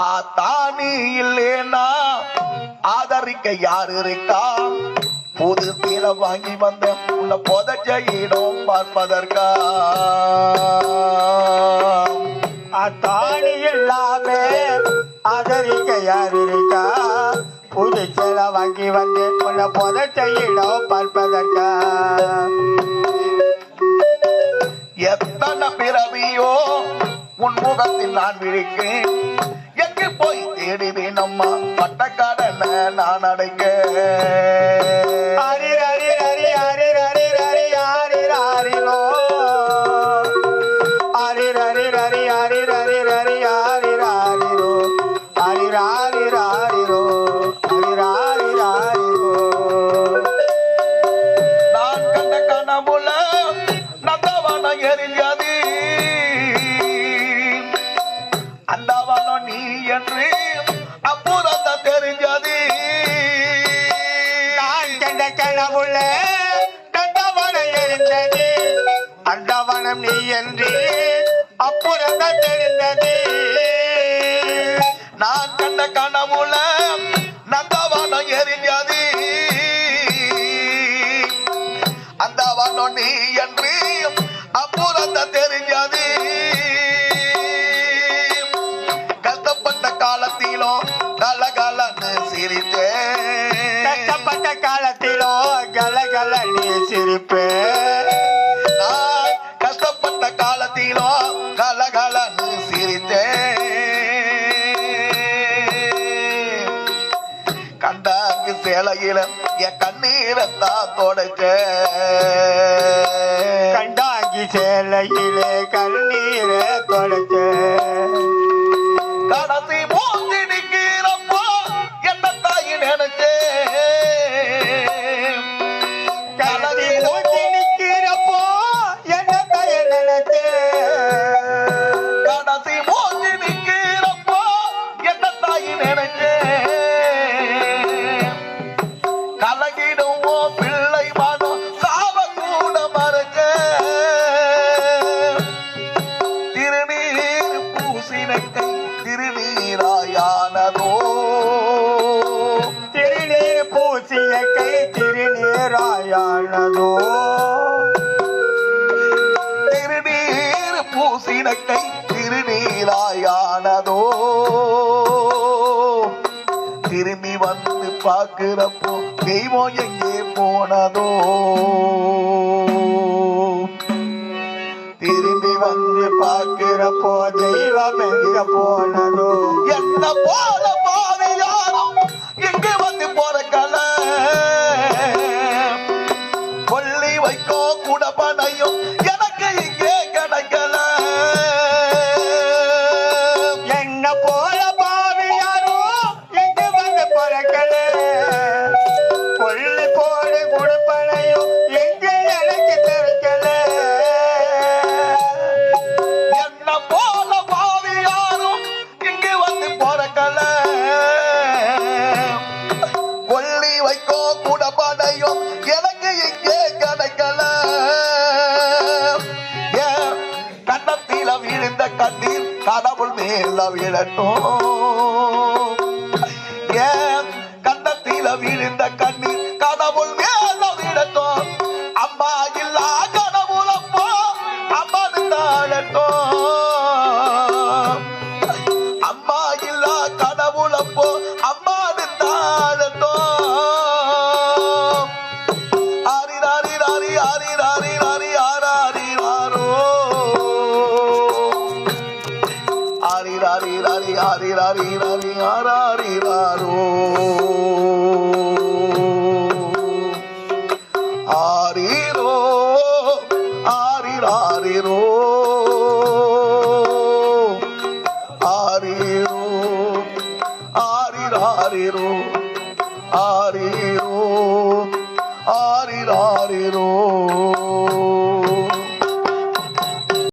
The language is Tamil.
ஆத்தானி இல்லேனா ஆதரிக்க யார் இருக்கா? புது தீர வாங்கி வந்த உன்னை புதச்ச இடம் பார்ப்பதற்கா? அத்தாணி இல்லாம ஆதரிக்க யார் இருக்கா? புது சேல வாங்கி வந்து உன்னை புதச்ச இடம் பார்ப்பதற்கா? எத்தனை பிறவியோ உன் முகத்தில் நான் விழிக்கிறேன் போய் தேடுவேன் அம்மா பட்டக்காரன நான் அடைக்க ஹரி ஹரி ஹரி ஹரி ஹரி அப்புறம் அப்புறத்த தெரிஞ்சது. நான் கண்ட கனவுல கண்டவனம் இருந்தது. அந்தவனம் நீ என்று அப்புறம் தான் தெரிந்தது. நான் கண்ட கனவுல காலத்திலும் கலகலன்னு சிரித்தேன் கஷ்டப்பட்ட காலத்திலோ கலகல நீ சிரிப்பே. நான் கஷ்டப்பட்ட காலத்திலும் கலகலன்னு சிரித்தேன் கண்டாங்கு சேலையில என் கண்ணீரத்தான் தொடச்ச கண்டாங்கி சேலையிலே கண்ணீரை தொடச்ச கடைசி மூஞ்சி நிக்கிறப்போ என்ன தாய் நினைச்சேன் கலதி மூச்சு நிக்கிறப்போ என்ன தய நினைச்சே? கடைசி மூஞ்சி நிக்கிறப்போ என்ன தாய் நினைச்சேன் கலகிடுமோ பூசினக்கை திருநீராயானதோ. திருநீர் பூசிய கை திருநீராயானதோ. திருநீர் பூசினக்கை திருநீராயானதோ. திரும்பி வந்து பார்க்கிறப்போ தெய்வம் எங்கே போனதோ. திரு வந்து பார்க்கிற போ தெய்வம் எங்க போனதோ என்ன போல பாவி யாரும் இங்கு வந்து போறக்கல கடவுள் மேல விழட்டும் ஏன் கன்னத்தில விழுந்த கண்ணீர் ஆரி ஆரி ஆரி ஆரி ஆராரி ஆரோ ஆரிரோ ஆரி ஆரிரோ ஆரிரோ ஆரி ஆரிரோ ஆரிரோ ஆரிரோ